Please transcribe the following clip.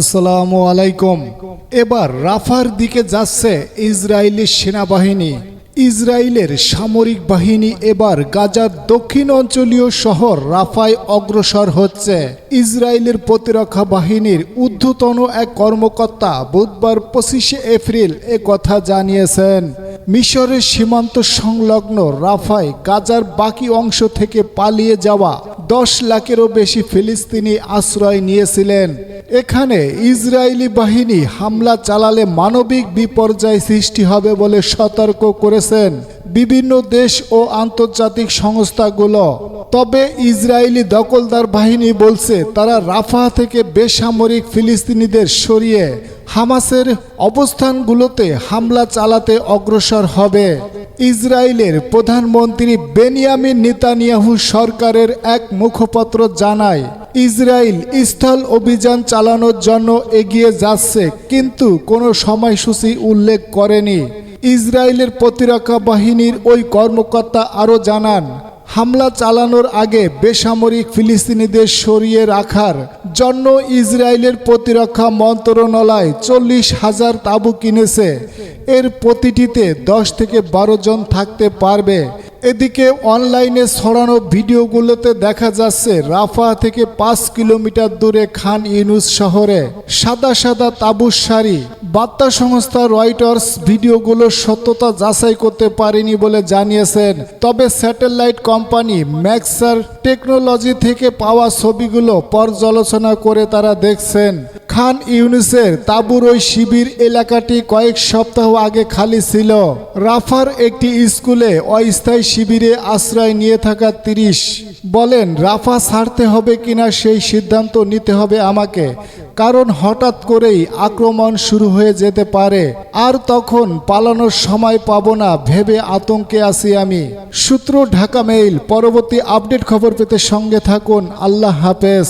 আসসালামু আলাইকুম। এবার রাফার দিকে যাচ্ছে ইসরায়েলি সেনাবাহিনী। ইসরায়েলের সামরিক বাহিনী এবার গাজার দক্ষিণ অঞ্চলীয় শহর রাফায় অগ্রসর হচ্ছে। ইসরায়েলের প্রতিরক্ষা বাহিনীর ঊর্ধ্বতন এক কর্মকর্তা বুধবার পঁচিশে এপ্রিল এ কথা জানিয়েছেন। মিশরের সীমান্ত সংলগ্ন রাফায় গাজার বাকি অংশ থেকে পালিয়ে যাওয়া দশ লাখেরও বেশি ফিলিস্তিনি আশ্রয় নিয়েছিলেন। এখানে ইসরায়েলি বাহিনী হামলা চালালে মানবিক বিপর্যয় সৃষ্টি হবে বলে সতর্ক করেছেন। বিভিন্ন দেশ ও আন্তর্জাতিক সংস্থাগুলো তবে ইসরায়েলি দখলদার বাহিনী বলছে, তারা রাফা থেকে বেসামরিক ফিলিস্তিনিদের সরিয়ে হামাসের অবস্থানগুলোতে হামলা চালাতে অগ্রসর হবে। ইসরায়েলের প্রধানমন্ত্রী বেনিয়ামিন নেতানিয়াহু সরকারের এক মুখপত্র জানায়, ইসরায়েল স্থল অভিযান চালানোর জন্য এগিয়ে যাচ্ছে, কিন্তু কোনো সময়সূচি উল্লেখ করেনি। ইসরায়েলের প্রতিরক্ষা বাহিনীর ওই কর্মকর্তা আরও জানান হামলা চালানোর আগে বেসামরিক ফিলিস্তিনিদের সরিয়ে রাখার জন্য ইসরায়েলের প্রতিরক্ষা মন্ত্রণালয় চল্লিশ হাজার তাঁবু কিনেছে। এর প্রতিটিতে দশ থেকে বারো জন থাকতে পারবে। এদিকে অনলাইনে ছড়ানো ভিডিওগুলোতে দেখা যাচ্ছে, রাফা থেকে পাঁচ কিলোমিটার দূরে খান ইউনুস শহরে সাদা সাদা তাবুর সারি বার্তা সংস্থা রয়টার্স ভিডিওগুলোর সত্যতা যাচাই করতে পারেনি বলে জানিয়েছেন। তবে স্যাটেলাইট কোম্পানি ম্যাক্সার টেকনোলজি থেকে পাওয়া ছবিগুলো পর্যালোচনা করে তারা দেখছেন। খান ইউনিসের তাবুর ওই শিবির এলাকাটি কয়েক সপ্তাহ আগে খালি ছিল। রাফার একটি স্কুলে অস্থায়ী শিবিরে আশ্রয় নিয়ে থাকা তিরিশ বলেন, রাফা ছাড়তে হবে কিনা সেই সিদ্ধান্ত নিতে হবে আমাকে। কারণ হঠাৎ করেই আক্রমণ শুরু হয়ে যেতে পারে। আর তখন পালানোর সময় পাবো না, ভেবে আতঙ্কে আছি আমি। সূত্র, ঢাকা মেইল। পরবর্তী আপডেট খবর পেতে সঙ্গে থাকুন। আল্লাহ হাফেজ।